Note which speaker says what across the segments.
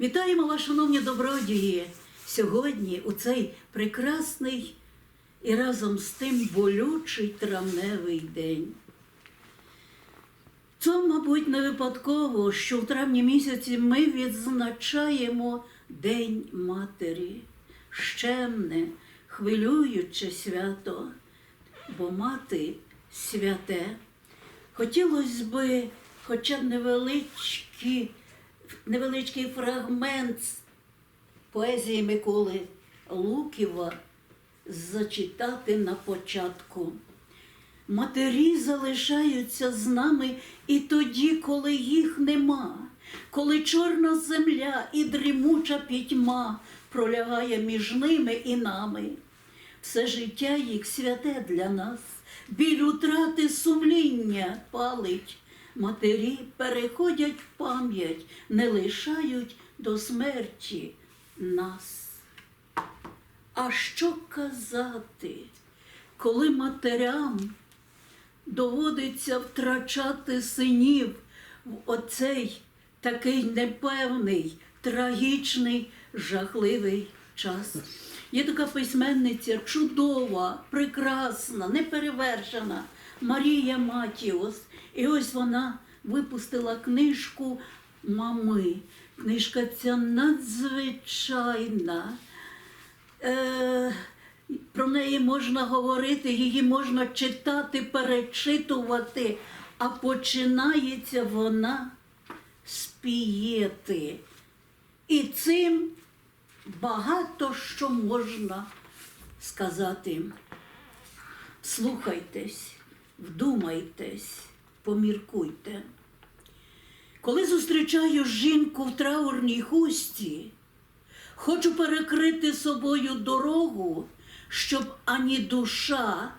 Speaker 1: Вітаємо вас, шановні добродії, сьогодні у цей прекрасний і разом з тим болючий травневий день. Це, мабуть, не випадково, що в травні місяці ми відзначаємо День Матері, щемне, хвилююче свято, бо мати святе. Хотілося би хоча б невеличкі, невеличкий фрагмент поезії Миколи Луківа зачитати на початку. Матері залишаються з нами і тоді, коли їх нема, коли чорна земля і дрімуча пітьма пролягає між ними і нами. Все життя їх святе для нас, біль утрати сумління палить. Матері переходять в пам'ять, не лишають до смерті нас. А що казати, коли матерям доводиться втрачати синів в оцей такий непевний, трагічний, жахливий час? Є така письменниця чудова, прекрасна, неперевершена Марія Матіос. І ось вона випустила книжку Мами. Книжка ця надзвичайна. Е, про неї можна говорити, її можна читати, перечитувати, а починається вона з пієти. І цим багато що можна сказати. Слухайтесь, вдумайтесь, поміркуйте. Коли зустрічаю жінку в траурній хусті, хочу перекрити собою дорогу, щоб ані душа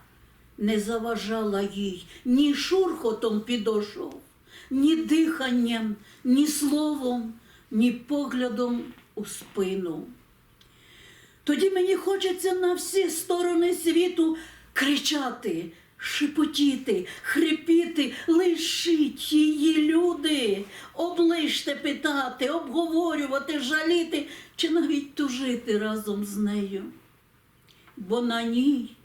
Speaker 1: не заважала їй ні шурхотом підошов, ні диханням, ні словом, ні поглядом у спину. Тоді мені хочеться на всі сторони світу кричати, шепотіти, хрипіти, лишіть її, люди, оближте питати, обговорювати, жаліти чи навіть тужити разом з нею. Бо на ній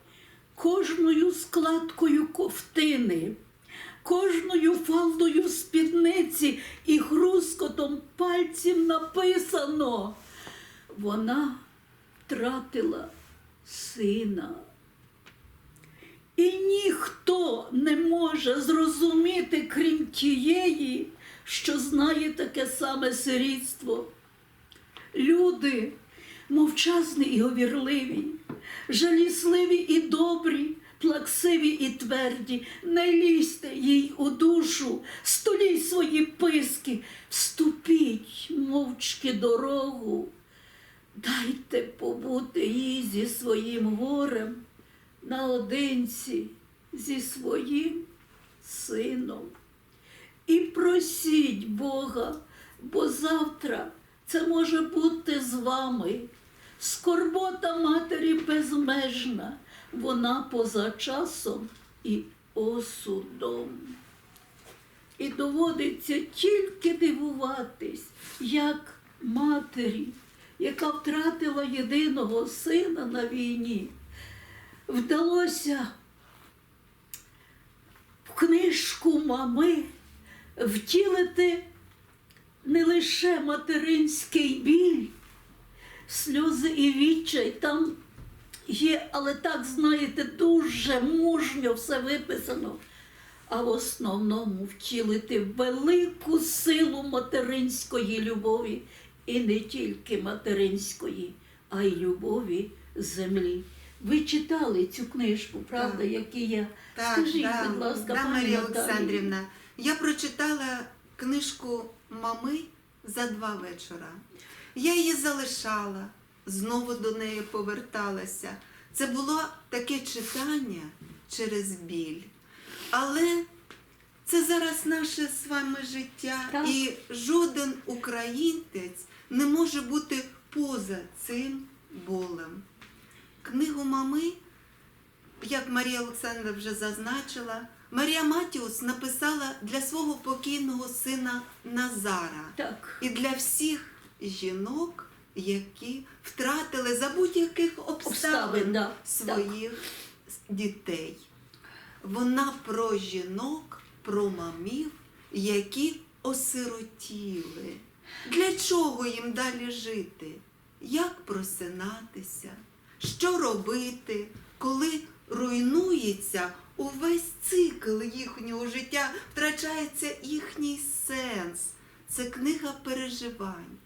Speaker 1: кожною складкою ковтини, кожною фалдою спідниці і хрускотом пальців написано. Вона втратила сина. І ніхто не може зрозуміти, крім тієї, що знає таке саме сирітство. Люди мовчазні і говірливі, жалісливі і добрі, плаксиві і тверді, не лізьте їй у душу, століть свої писки, вступіть мовчки дорогу, дайте побути їй зі своїм горем наодинці зі своїм сином. І просіть Бога, бо завтра це може бути з вами. Скорбота матері безмежна, вона поза часом і осудом. І доводиться тільки дивуватись, як матері, яка втратила єдиного сина на війні, вдалося в книжку мами втілити не лише материнський біль, сльози і відчай там є, але так, знаєте, дуже мужньо все виписано. А в основному втілити велику силу материнської любові, і не тільки материнської, а й любові землі. Ви читали цю книжку, правда,
Speaker 2: Так.
Speaker 1: які я.
Speaker 2: Так,
Speaker 1: Скажіть,
Speaker 2: да,
Speaker 1: будь ласка,
Speaker 2: да, Марія. Олександрівна. Я прочитала книжку мами за два вечора. Я її залишала, знову до неї поверталася. Це було таке читання через біль. Але це зараз наше з вами життя,
Speaker 1: Так.
Speaker 2: і жоден українець не може бути поза цим болем. Книгу мами як Марія Олександра вже зазначила, Марія Матіус написала для свого покійного сина Назара
Speaker 1: Так.
Speaker 2: і для всіх жінок, які втратили за будь-яких
Speaker 1: Обставин,
Speaker 2: обставин
Speaker 1: да.
Speaker 2: своїх дітей. Вона про жінок, про мамів, які осиротіли. Для чого їм далі жити? Як просинатися? Що робити, коли руйнується увесь цикл їхнього життя, втрачається їхній сенс? Це книга переживань.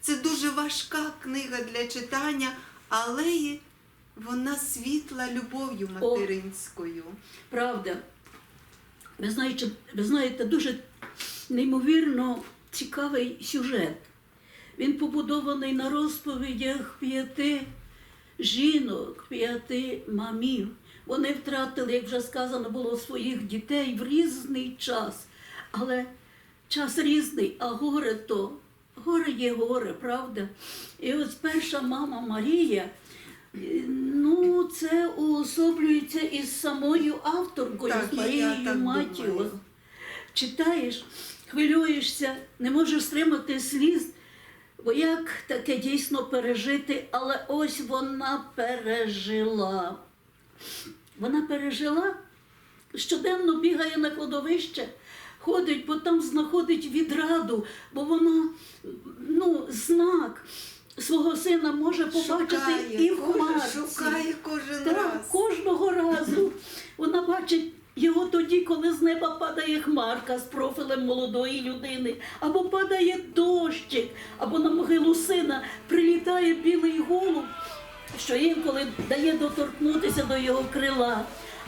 Speaker 2: Це дуже важка книга для читання, але вона світла любов'ю
Speaker 1: О.
Speaker 2: материнською.
Speaker 1: Правда. Ви знаєте, ви знаєте, дуже неймовірно цікавий сюжет. Він побудований на розповідях п'яти жінок, п'яти мамів. Вони втратили, як вже сказано було, своїх дітей в різний час. Але час різний, а горе то горе є горе, правда? І ось перша мама Марія. Ну, це уособлюється із самою авторкою, з Марією
Speaker 2: так
Speaker 1: Читаєш, хвилюєшся, не можеш стримати сліз, бо як таке дійсно пережити, але ось вона пережила. Вона пережила, щоденно бігає на кладовище, ходить, бо там знаходить відраду, бо вона ну, знак свого сина може побачити
Speaker 2: Шукає,
Speaker 1: і в хмарці.
Speaker 2: шукає кожен
Speaker 1: Так,
Speaker 2: раз.
Speaker 1: кожного разу вона бачить його тоді, коли з неба падає хмарка з профілем молодої людини, або падає дощик, або на могилу сина прилітає білий голуб, що інколи дає доторкнутися до його крила.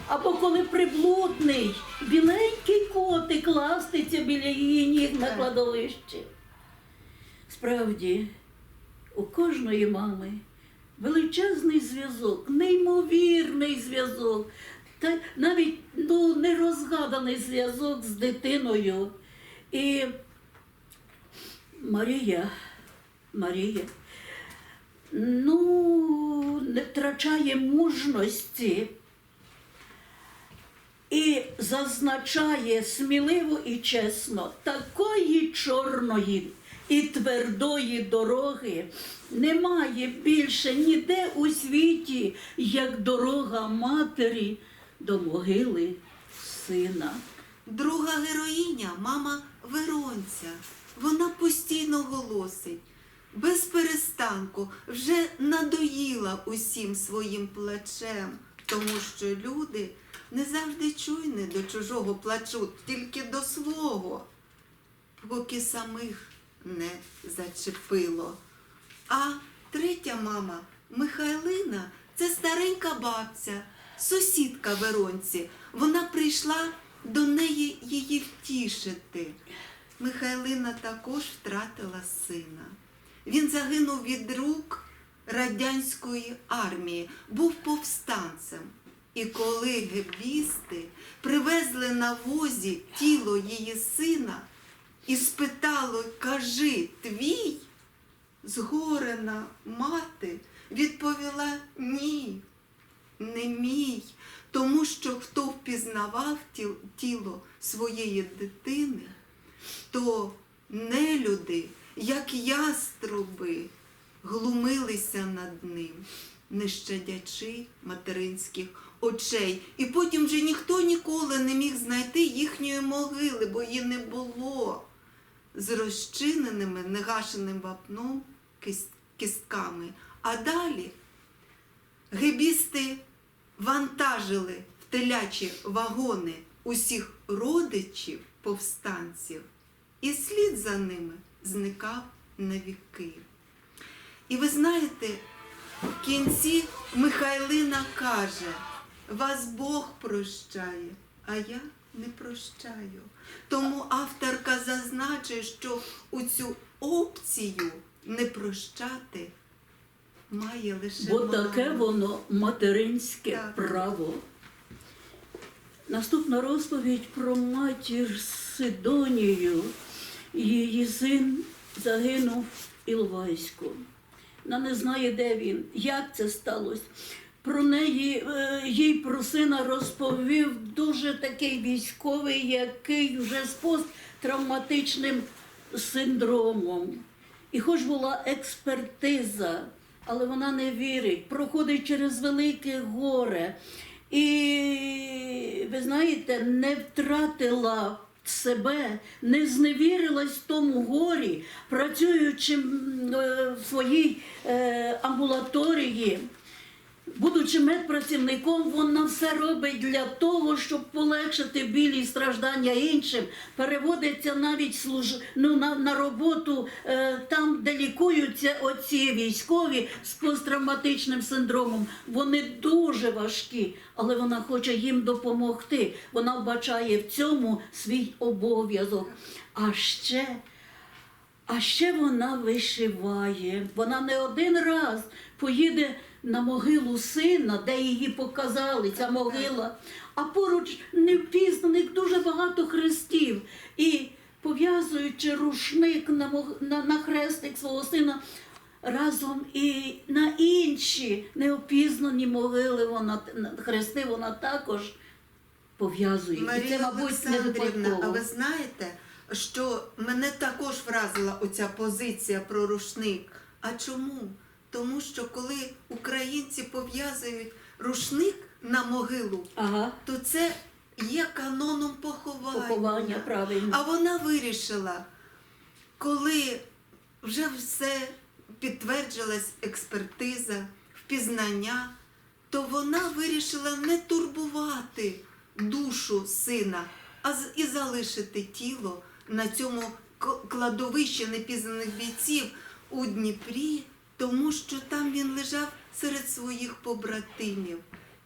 Speaker 1: Або коли приблудний, біленький котик ластиться біля її ніг на кладовищі. Справді, у кожної мами величезний зв'язок, неймовірний зв'язок, та навіть ну, нерозгаданий зв'язок з дитиною. І Марія, Марія, ну, не втрачає мужності і зазначає сміливо і чесно, такої чорної і твердої дороги немає більше ніде у світі, як дорога матері до могили сина.
Speaker 2: Друга героїня, мама Веронця. Вона постійно голосить, без перестанку, вже надоїла усім своїм плачем, тому що люди не завжди чуйні до чужого плачу, тільки до свого, поки самих не зачепило. А третя мама Михайлина це старенька бабця, сусідка Веронці. Вона прийшла до неї її втішити. Михайлина також втратила сина. Він загинув від рук радянської армії, був повстанцем. І коли гебісти привезли на возі тіло її сина і спитали, кажи, твій? Згорена мати відповіла ні, не мій, тому що хто впізнавав тіло своєї дитини, то нелюди, як яструби, глумилися над ним, не щадячи материнських очей. І потім вже ніхто ніколи не міг знайти їхньої могили, бо її не було з розчиненими, негашеним вапном кістками. А далі гебісти вантажили в телячі вагони усіх родичів повстанців, і слід за ними зникав на віки. І ви знаєте, в кінці Михайлина каже, вас Бог прощає, а я не прощаю. Тому авторка зазначує, що у цю опцію не прощати має лише
Speaker 1: Бо
Speaker 2: мама.
Speaker 1: таке воно материнське
Speaker 2: Так.
Speaker 1: право. Наступна розповідь про матір Сидонію. Її син загинув в Іловайську. Вона не знає, де він, як це сталося. Про неї е, їй про сина розповів дуже такий військовий, який вже з посттравматичним синдромом. І хоч була експертиза, але вона не вірить, проходить через велике горе. І ви знаєте, не втратила себе, не зневірилась в тому горі, працюючи е, в своїй е, амбулаторії. Будучи медпрацівником, вона все робить для того, щоб полегшити білі і страждання іншим. Переводиться навіть служ... ну, на, на роботу е, там, де лікуються оці військові з посттравматичним синдромом. Вони дуже важкі, але вона хоче їм допомогти. Вона вбачає в цьому свій обов'язок. А ще а ще вона вишиває. Вона не один раз поїде на могилу сина, де її показали, ця могила. А поруч невпізнаних дуже багато хрестів. І пов'язуючи рушник на, мог- на, на хрестик свого сина. Разом і на інші неопізнані могили вона хрести вона також пов'язує. І це,
Speaker 2: Марія
Speaker 1: мабуть, не
Speaker 2: Олександрівна, а ви знаєте, що мене також вразила оця позиція про рушник. А чому? Тому що коли українці пов'язують рушник на могилу,
Speaker 1: Ага,
Speaker 2: то це є каноном поховання.
Speaker 1: поховання, правильно.
Speaker 2: А вона вирішила, коли вже все підтверджилась експертиза, впізнання, то вона вирішила не турбувати душу сина, а і залишити тіло на цьому кладовищі непізнаних бійців у Дніпрі, тому що там він лежав серед своїх побратимів.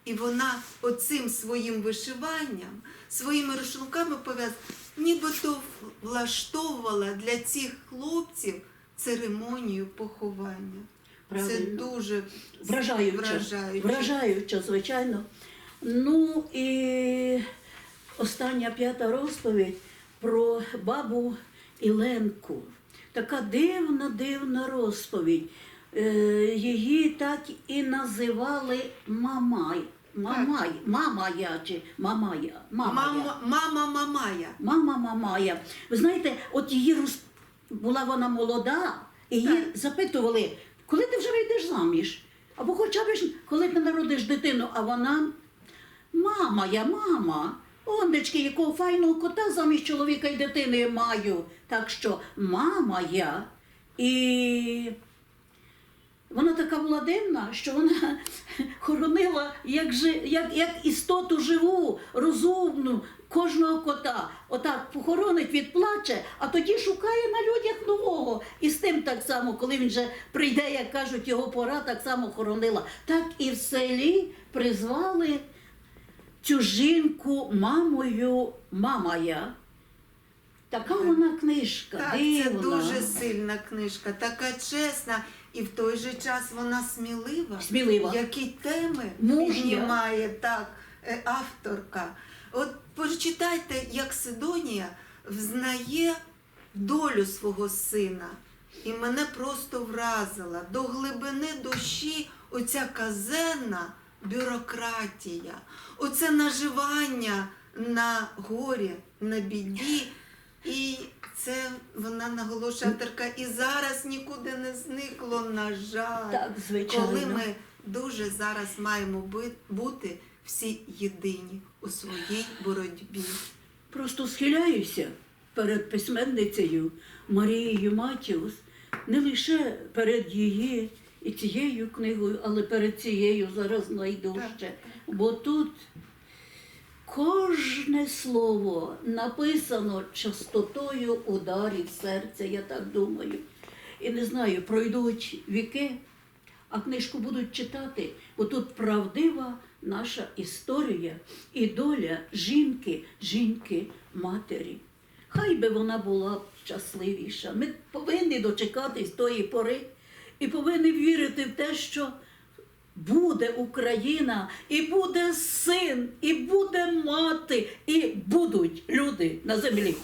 Speaker 2: І вона оцим своїм вишиванням, своїми рушниками пов'язана, нібито влаштовувала для цих хлопців церемонію поховання. Це дуже
Speaker 1: Вражаюче.
Speaker 2: вражаюче.
Speaker 1: Вражаюче, звичайно. Ну і остання п'ята розповідь про бабу Іленку. Така дивна, дивна розповідь. Е, її так і називали Мамай. Мамай, мама я чи мамая. Мама.
Speaker 2: Мама, мама Мамая.
Speaker 1: Мама Мамая. Ви знаєте, от її роз... була вона молода, і її
Speaker 2: Так.
Speaker 1: запитували, коли ти вже вийдеш заміж? Або хоча б ж, коли ти народиш дитину, а вона мама, я мама. Ондечки, якого файного кота замість чоловіка і дитини маю. Так що мама я. І вона така була дивна, що вона хоронила як, жи, як, як істоту живу, розумну, кожного кота. Отак похоронить, відплаче, а тоді шукає на людях нового. І з тим так само, коли він вже прийде, як кажуть, його пора, так само хоронила. Так і в селі призвали цю жінку мамою мамая. Така вона книжка,
Speaker 2: Так,
Speaker 1: дивна.
Speaker 2: це дуже сильна книжка, така чесна, і в той же час вона смілива.
Speaker 1: Смілива.
Speaker 2: Які теми
Speaker 1: Мужня.
Speaker 2: піднімає так е, авторка. От прочитайте, як Сидонія взнає долю свого сина. І мене просто вразила до глибини душі оця казенна бюрократія, оце наживання на горі, на біді. І це вона наголошує авторка, і зараз нікуди не зникло, на жаль.
Speaker 1: Так, звичайно.
Speaker 2: Коли ми дуже зараз маємо бути всі єдині у своїй боротьбі.
Speaker 1: Просто схиляюся перед письменницею Марією Матіус, не лише перед її і цією книгою, але перед цією зараз найдужче. Бо тут кожне слово написано частотою ударів серця, я так думаю. І не знаю, пройдуть віки, а книжку будуть читати, бо тут правдива наша історія і доля жінки, жінки, матері. Хай би вона була щасливіша. Ми повинні дочекатись тої пори і повинні вірити в те, що буде Україна, і буде син, і буде мати, і будуть люди на землі.